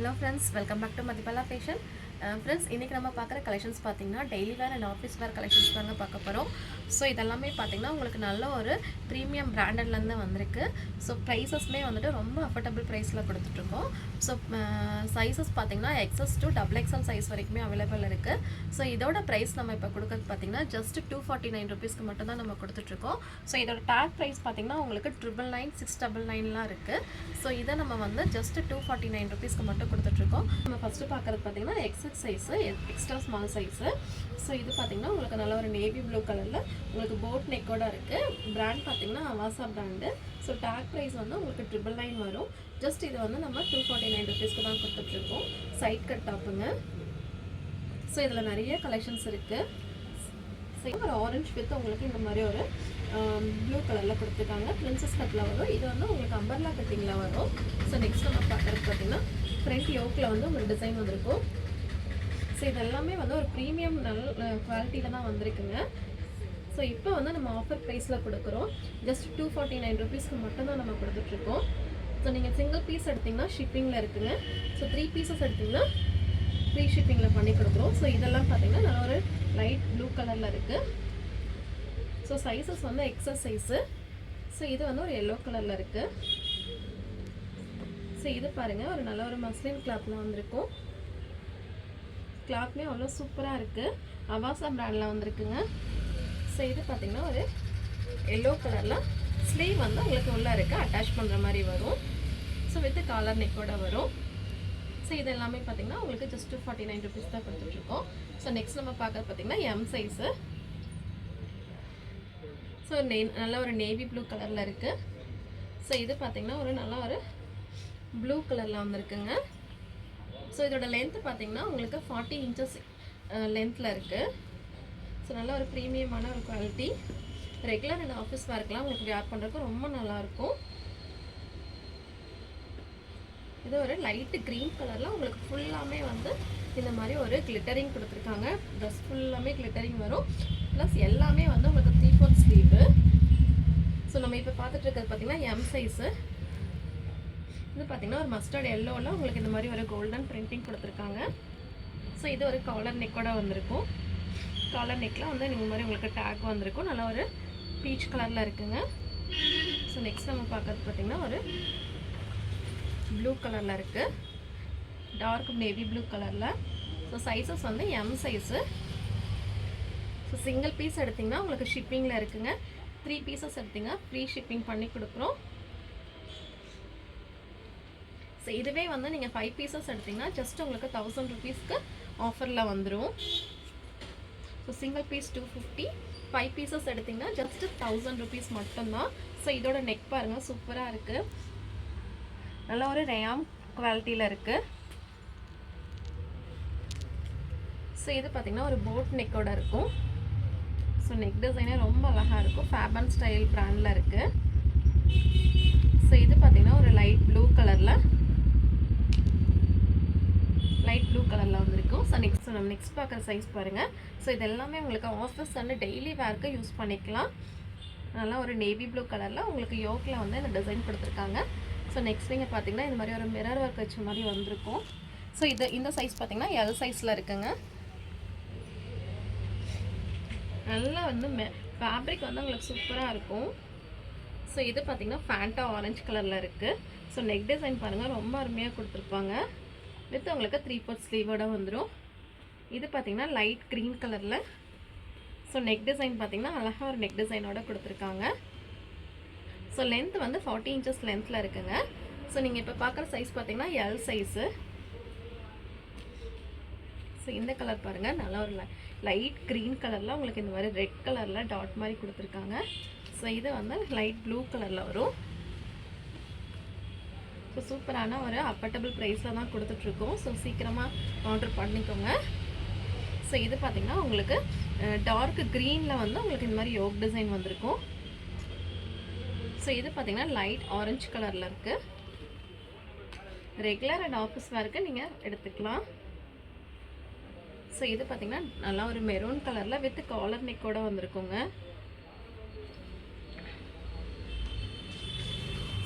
hello friends welcome back to Mathibala fashion Friends இன்றைக்கி நம்ம பார்க்குற கலெக்ஷன்ஸ் பார்த்தீங்கன்னா daily wear and office wear collections தாங்க பார்க்க போகிறோம் ஸோ இதெல்லாமே பார்த்தீங்கன்னா உங்களுக்கு நல்ல ஒரு ப்ரீமியம் பிராண்டட்லேருந்து வந்திருக்கு. ஸோ ப்ரைஸஸ்மே வந்துட்டு ரொம்ப அஃபோர்டபுள் ப்ரைஸில் கொடுத்துட்ருக்கோம். ஸோ சைஸஸ் பார்த்தீங்கன்னா XS to double XL size வரைக்குமே அவைலபிள் இருக்குது ஸோ இதோட ப்ரைஸ் நம்ம இப்போ கொடுக்குறது பார்த்தீங்கன்னா ஜஸ்ட் டூ ஃபார்ட்டி நைன் ருபீஸ்க்கு மட்டும் தான் நம்ம கொடுத்துட்ருக்கோம். ஸோ இதோட டேக் ப்ரைஸ் பார்த்தீங்கன்னா உங்களுக்கு ட்ரிபிள் நைன் சிக்ஸ் டபுள் நைன்லாம் இருக்குது ஸோ இதை நம்ம வந்து ஜஸ்ட் டூ ஃபார்ட்டி நைன் ருபீஸ்க்கு மட்டும் கொடுத்துட்ருக்கோம். நம்ம ஃபஸ்ட்டு பார்க்குறது பார்த்தீங்கன்னா XS size extra small size so இது பார்த்தீங்கன்னா உங்களுக்கு நல்ல ஒரு நேவி ப்ளூ கலரில் உங்களுக்கு போட் நெக்கோட இருக்குது பிராண்ட் பார்த்தீங்கன்னா Avaasa brand so tag price வந்து உங்களுக்கு ட்ரிபிள் நைன் வரும். ஜஸ்ட் இது வந்து நம்ம டூ ஃபார்ட்டி நைன் ருபீஸ்க்கு தான் கொடுத்துட்ருக்கோம். சைட் கட் டாப்புங்க ஸோ இதில் நிறைய கலெக்ஷன்ஸ் இருக்குது ஒரு ஆரஞ்சு வித் உங்களுக்கு இந்த மாதிரி ஒரு ப்ளூ கலரில் கொடுத்துருக்காங்க. பிரின்சஸ் கட்டில் வரும். இது வந்து உங்களுக்கு அம்பர்லா கட்டிங்கில் வரும். ஸோ நெக்ஸ்ட் நம்ம பார்க்குறது பார்த்தீங்கன்னா ஃப்ரண்ட் யோக்கில் வந்து ஒரு டிசைன் வந்திருக்கும். ஸோ இது எல்லாமே வந்து ஒரு ப்ரீமியம் நல் குவாலிட்டியில் தான் வந்திருக்குங்க. ஸோ இப்போ வந்து நம்ம ஆஃபர் ப்ரைஸில் கொடுக்குறோம். ஜஸ்ட் டூ ஃபார்ட்டி நைன் ருபீஸ்க்கு மட்டும்தான் நம்ம கொடுத்துட்ருக்கோம். ஸோ நீங்கள் சிங்கிள் பீஸ் எடுத்திங்கன்னா ஷிப்பிங்கில் இருக்குங்க. ஸோ த்ரீ பீசஸ் எடுத்திங்கன்னா ஃப்ரீ ஷிப்பிங்கில் பண்ணி கொடுக்குறோம். ஸோ இதெல்லாம் பார்த்தீங்கன்னா நல்ல ஒரு லைட் ப்ளூ கலரில் இருக்குது ஸோ சைஸஸ் வந்து எக்ஸஸ் சைஸு ஸோ இது வந்து ஒரு எல்லோ கலரில் இருக்குது ஸோ இது பாருங்கள் ஒரு நல்ல ஒரு மஸ்லின் கிளாத்தில் வந்திருக்கும். கிளாத்லேயும் அவ்வளோ சூப்பராக இருக்குது அவாசா ப்ராண்டில் வந்திருக்குங்க. ஸோ இது பார்த்திங்கன்னா ஒரு எல்லோ கலரில் ஸ்லீவ் வந்து உங்களுக்கு உள்ளே இருக்குது அட்டாச் பண்ணுற மாதிரி வரும். ஸோ வித் காலர் நெக்கோட வரும். ஸோ இது எல்லாமே பார்த்தீங்கன்னா உங்களுக்கு ஜஸ்ட் ஃபார்ட்டி நைன் ருபீஸ் தான் கொடுத்துட்ருக்கோம். ஸோ நெக்ஸ்ட் நம்ம பார்க்குறது பார்த்தீங்கன்னா எம் சைஸு ஸோ நே நல்ல ஒரு நேவி ப்ளூ கலரில் இருக்குது ஸோ இது பார்த்திங்கன்னா ஒரு நல்ல ஒரு ப்ளூ கலரில் வந்துருக்குங்க. ஸோ இதோட லென்த்து பார்த்தீங்கன்னா உங்களுக்கு ஃபார்ட்டி இன்ச்சஸ் லென்த்தில் இருக்குது ஸோ நல்ல ஒரு ப்ரீமியமான ஒரு குவாலிட்டி ரெகுலர் அண்ட் ஆஃபீஸ் ஒர்க்லாம் உங்களுக்கு வேர் பண்ணுறதுக்கு ரொம்ப நல்லாயிருக்கும் இது ஒரு லைட்டு க்ரீன் கலரில் உங்களுக்கு ஃபுல்லாமே வந்து இந்த மாதிரி ஒரு கிளிட்டரிங் கொடுத்துருக்காங்க. ட்ரெஸ் ஃபுல்லாமே கிளிட்டரிங் வரும். ப்ளஸ் எல்லாமே வந்து உங்களுக்கு த்ரீ ஃபோர் ஸ்லீவு ஸோ நம்ம இப்போ பார்த்துட்டு இருக்கிறது பார்த்தீங்கன்னா எம் சைஸு இது பார்த்தீங்கன்னா ஒரு மஸ்டர்ட் எல்லோவில் உங்களுக்கு இந்த மாதிரி ஒரு கோல்டன் பிரிண்டிங் கொடுத்துருக்காங்க. ஸோ இது ஒரு காலர் நெக்கோட வந்திருக்கும். காலர் நெக்கில் வந்து இந்த மாதிரி உங்களுக்கு டேக் வந்திருக்கும். நல்லா ஒரு பீச் கலரில் இருக்குங்க. ஸோ நெக்ஸ்ட் நம்ம பார்க்கறது பார்த்தீங்கன்னா ஒரு ப்ளூ கலரில் இருக்குது டார்க் நேவி ப்ளூ கலரில் ஸோ சைஸஸ் வந்து M size so single piece எடுத்திங்கன்னா உங்களுக்கு ஷிப்பிங்கில் இருக்குங்க. த்ரீ பீசஸ் எடுத்திங்கன்னா ஃப்ரீ ஷிப்பிங் பண்ணி கொடுக்குறோம். ஸோ இதுவே வந்து நீங்கள் ஃபைவ் பீசஸ் எடுத்திங்கன்னா ஜஸ்ட் உங்களுக்கு தௌசண்ட் ருபீஸ்க்கு ஆஃபரில் வந்துடும் so single piece two fifty five pieces எடுத்திங்கன்னா ஜஸ்ட் தௌசண்ட் ருபீஸ் மட்டும்தான். ஸோ இதோட நெக் பாருங்கள் சூப்பராக இருக்குது நல்ல ஒரு ரேயாம் குவாலிட்டியில் இருக்குது ஸோ இது பார்த்திங்கன்னா ஒரு போட் நெக்கோட இருக்கும். ஸோ நெக் டிசைனே ரொம்ப அழகாக இருக்கும். ஃபேபன் ஸ்டைல் ப்ராண்டில் இருக்குது ஸோ இது பார்த்திங்கன்னா ஒரு லைட் ப்ளூ கலரில் லைட் ப்ளூ கலரில் வந்திருக்கும். ஸோ நெக்ஸ்ட் நம்ம நெக்ஸ்ட் பார்க்குற சைஸ் பாருங்கள் ஸோ இது எல்லாமே உங்களுக்கு ஆஃபீஸ் அண்ட் டெய்லி வேர்க்கு யூஸ் பண்ணிக்கலாம். நல்லா ஒரு நேவி ப்ளூ கலரில் உங்களுக்கு யோக்கில் வந்து இந்த டிசைன் கொடுத்துருக்காங்க. ஸோ நெக்ஸ்ட் நீங்கள் பார்த்தீங்கன்னா இந்த மாதிரி ஒரு மிரர் ஒர்க் வச்ச மாதிரி வந்திருக்கும். ஸோ இது இந்த சைஸ் பார்த்தீங்கன்னா எல் சைஸில் இருக்குங்க. நல்லா வந்து மெ ஃபேப்ரிக் வந்து உங்களுக்கு சூப்பராக இருக்கும். ஸோ இது பார்த்தீங்கன்னா ஃபேண்டா ஆரஞ்சு கலரில் இருக்குது ஸோ நெக் டிசைன் பாருங்கள் ரொம்ப அருமையாக கொடுத்துருப்பாங்க. வித் உங்களுக்கு த்ரீ ஃபோர்த் ஸ்லீவோட வந்துடும் இது பார்த்தீங்கன்னா லைட் க்ரீன் கலரில் ஸோ நெக் டிசைன் பார்த்திங்கன்னா அழகாக ஒரு நெக் டிசைனோட கொடுத்துருக்காங்க. ஸோ லென்த் வந்து ஃபார்ட்டி இன்ச்சஸ் லென்த்தில் இருக்குங்க. ஸோ நீங்கள் இப்போ பார்க்குற சைஸ் பார்த்தீங்கன்னா எல் சைஸு ஸோ இந்த கலர் பாருங்கள் நல்லா ஒரு லைட் க்ரீன் கலரில் உங்களுக்கு இந்த மாதிரி ரெட் கலரில் டாட் மாதிரி கொடுத்துருக்காங்க. ஸோ இது வந்து லைட் ப்ளூ கலரில் வரும். ஸோ சூப்பரான ஒரு அஃபர்டபுள் ப்ரைஸில் தான் கொடுத்துட்ருக்கோம். ஸோ சீக்கிரமாக ஆர்டர் பண்ணிக்கோங்க. ஸோ இது பார்த்திங்கன்னா உங்களுக்கு டார்க் க்ரீனில் வந்து உங்களுக்கு இந்த மாதிரி யோக் டிசைன் வந்திருக்கும். ஸோ இது பார்த்திங்கன்னா லைட் ஆரஞ்சு கலரில் இருக்குது ரெகுலர் அண்ட் ஆஃபீஸ் வேர்க்கு நீங்கள் எடுத்துக்கலாம். ஸோ இது பார்த்திங்கன்னா நல்லா ஒரு மெரூன் கலரில் வித் காலர் நெக்கோட வந்திருக்குங்க.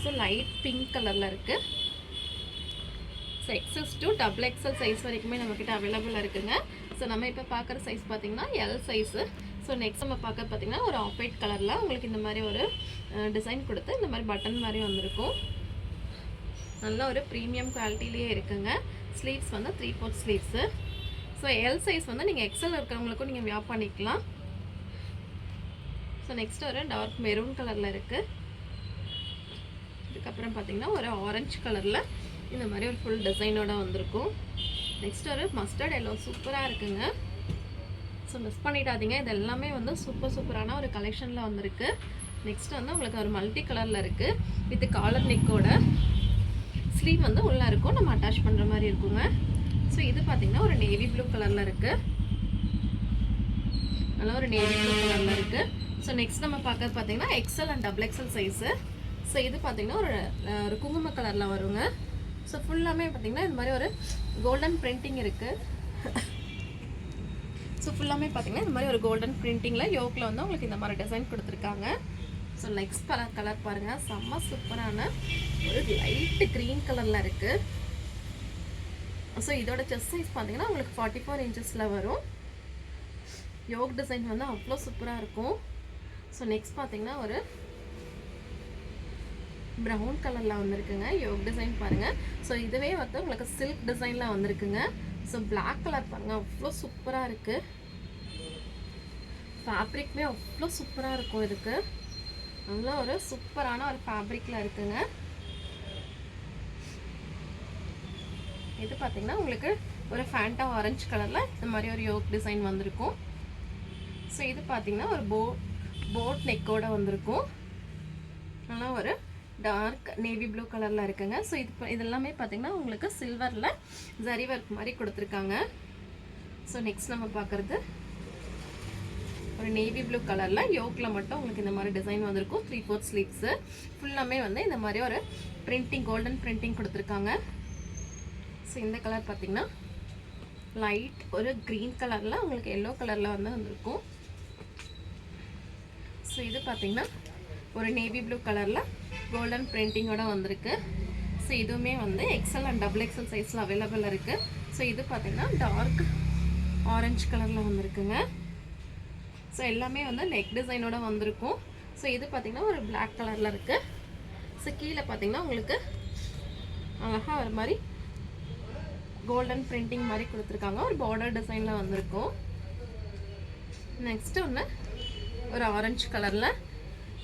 ஸோ லைட் பிங்க் கலரில் இருக்குது so XS to double XL size வரைக்குமே நம்மக்கிட்ட அவைலபிளாக இருக்குங்க. ஸோ நம்ம இப்போ பார்க்குற சைஸ் பார்த்தீங்கன்னா எல் சைஸு ஸோ நெக்ஸ்ட் நம்ம பார்க்க பார்த்தீங்கன்னா ஒரு ஆஃப் ஒயிட் கலரில் உங்களுக்கு இந்த மாதிரி ஒரு டிசைன் கொடுத்து இந்த மாதிரி பட்டன் மாதிரி வந்திருக்கும். நல்ல ஒரு ப்ரீமியம் குவாலிட்டிலேயே இருக்குங்க. ஸ்லீவ்ஸ் வந்து three fourth sleeves so L size வந்து நீங்கள் எக்ஸல் இருக்கிறவங்களுக்கும் நீங்கள் வியா பண்ணிக்கலாம் ஸோ நெக்ஸ்ட் ஒரு டார்க் மெரூன் கலரில் இருக்குது அதுக்கப்புறம் பார்த்தீங்கன்னா ஒரு ஆரஞ்சு கலரில் இந்த மாதிரி ஒரு ஃபுல் டிசைனோட வந்திருக்கும். நெக்ஸ்ட் ஒரு மஸ்டர்ட் எல்லோ சூப்பராக இருக்குங்க. ஸோ மிஸ் பண்ணிடாதீங்க. இது எல்லாமே வந்து சூப்பர் சூப்பரான ஒரு கலெக்ஷனில் வந்திருக்கு. நெக்ஸ்ட் வந்து உங்களுக்கு ஒரு மல்டி கலரில் இருக்குது வித் காலர் நெக்கோட ஸ்லீவ் வந்து உள்ளே இருக்கும். நம்ம அட்டாச் பண்ணுற மாதிரி இருக்குங்க. ஸோ இது பார்த்தீங்கன்னா ஒரு நேவி ப்ளூ கலரில் இருக்குது நல்லா ஒரு நேவி ப்ளூ கலரில் இருக்குது ஸோ நெக்ஸ்ட் நம்ம பார்க்கறது பார்த்தீங்கன்னா XL and double XL size so இது பார்த்தீங்கன்னா ஒரு ஒரு குங்கும கலரில் வருங்க. ஸோ ஃபுல்லாமே பார்த்தீங்கன்னா இந்த மாதிரி ஒரு கோல்டன் பிரிண்டிங் இருக்குது ஸோ ஃபுல்லாமே பார்த்தீங்கன்னா இந்த மாதிரி ஒரு கோல்டன் பிரிண்டிங்கில் யோக்கில் வந்து உங்களுக்கு இந்த மாதிரி டிசைன் கொடுத்துருக்காங்க. ஸோ நெக்ஸ்ட் கலர் கலர் பாருங்கள் செம்ம சூப்பரான ஒரு லைட்டு க்ரீன் கலரில் இருக்குது ஸோ இதோட செஸ்ட் சைஸ் பார்த்தீங்கன்னா உங்களுக்கு ஃபார்ட்டி ஃபோர் இன்ச்சஸில் வரும். யோக் டிசைன் வந்து அவ்வளோ சூப்பராக இருக்கும். ஸோ நெக்ஸ்ட் பார்த்தீங்கன்னா ஒரு ப்ரௌன் கலரில் வந்திருக்குங்க. யோக் டிசைன் பாருங்கள் ஸோ இதுவே வந்து உங்களுக்கு சில்க் டிசைனில் வந்திருக்குங்க. ஸோ பிளாக் கலர் பாருங்கள் அவ்வளோ சூப்பராக இருக்குது ஃபேப்ரிக்மே அவ்வளோ சூப்பராக இருக்கும் இதுக்கு. நல்ல ஒரு சூப்பரான ஒரு ஃபேப்ரிக்கில் இருக்குங்க. இது பார்த்தீங்கன்னா உங்களுக்கு ஒரு ஃபேண்டா ஆரஞ்சு கலரில் இந்த மாதிரி ஒரு யோக் டிசைன் வந்திருக்கும். ஸோ இது பார்த்தீங்கன்னா ஒரு போ போட் நெக்கோட வந்திருக்கும். நல்லா ஒரு டார்க் நேவி ப்ளூ கலரில் இருக்குங்க. ஸோ இது இதெல்லாமே பார்த்தீங்கன்னா உங்களுக்கு சில்வரில் ஜரி ஒர்க் மாதிரி கொடுத்துருக்காங்க. ஸோ நெக்ஸ்ட் நம்ம பார்க்குறது ஒரு நேவி ப்ளூ கலரில் யோக்கில் மட்டும் உங்களுக்கு இந்த மாதிரி டிசைன் வந்திருக்கும். த்ரீ ஃபோர் ஸ்லீவ்ஸு ஃபுல்லாமே வந்து இந்த மாதிரி ஒரு பிரிண்டிங் கோல்டன் பிரிண்டிங் கொடுத்துருக்காங்க. ஸோ இந்த கலர் பார்த்திங்கன்னா லைட் ஒரு க்ரீன் கலரில் உங்களுக்கு எல்லோ கலரில் வந்து வந்திருக்கும். ஸோ இது பார்த்திங்கன்னா ஒரு நேவி ப்ளூ கலரில் கோல்டன் பிரிண்டிங்கோட வந்திருக்கு. ஸோ இதுவுமே வந்து எக்ஸல் அண்ட் டபுள் எக்ஸல் சைஸில் அவைலபிள் இருக்குது ஸோ இது பார்த்திங்கன்னா டார்க் ஆரஞ்சு கலரில் வந்திருக்குங்க. ஸோ எல்லாமே வந்து நெக் டிசைனோட வந்திருக்கும். ஸோ இது பார்த்திங்கன்னா ஒரு பிளாக் கலரில் இருக்குது ஸோ கீழே பார்த்தீங்கன்னா உங்களுக்கு அழகாக ஒரு மாதிரி கோல்டன் பிரிண்டிங் மாதிரி கொடுத்துருக்காங்க. ஒரு பார்டர் டிசைனில் வந்திருக்கும். நெக்ஸ்ட் ஒன்று ஒரு ஆரஞ்சு கலரில்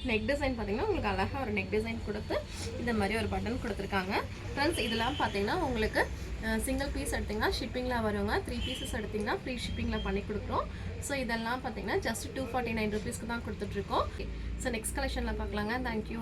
நெக் டிசைன் பார்த்தீங்கன்னா உங்களுக்கு அழகாக ஒரு நெக் டிசைன் கொடுத்து இந்த மாதிரி ஒரு பட்டன் கொடுத்துருக்காங்க. ஃப்ரெண்ட்ஸ் இதெல்லாம் பார்த்தீங்கன்னா உங்களுக்கு சிங்கிள் பீஸ் எடுத்திங்கன்னா ஷிப்பிங்கில் வருவாங்க த்ரீ பீசஸ் எடுத்திங்கன்னா ஃப்ரீ ஷிப்பிங்கில் பண்ணி கொடுக்குறோம். ஸோ இதெல்லாம் பார்த்தீங்கன்னா ஜஸ்ட் டூ ஃபார்ட்டி நைன் ருபீஸ்க்கு தான் கொடுத்துட்ருக்கோம் ஸோ நெக்ஸ்ட் கலெக்ஷனில் பார்க்கலாங்க. தேங்க்யூ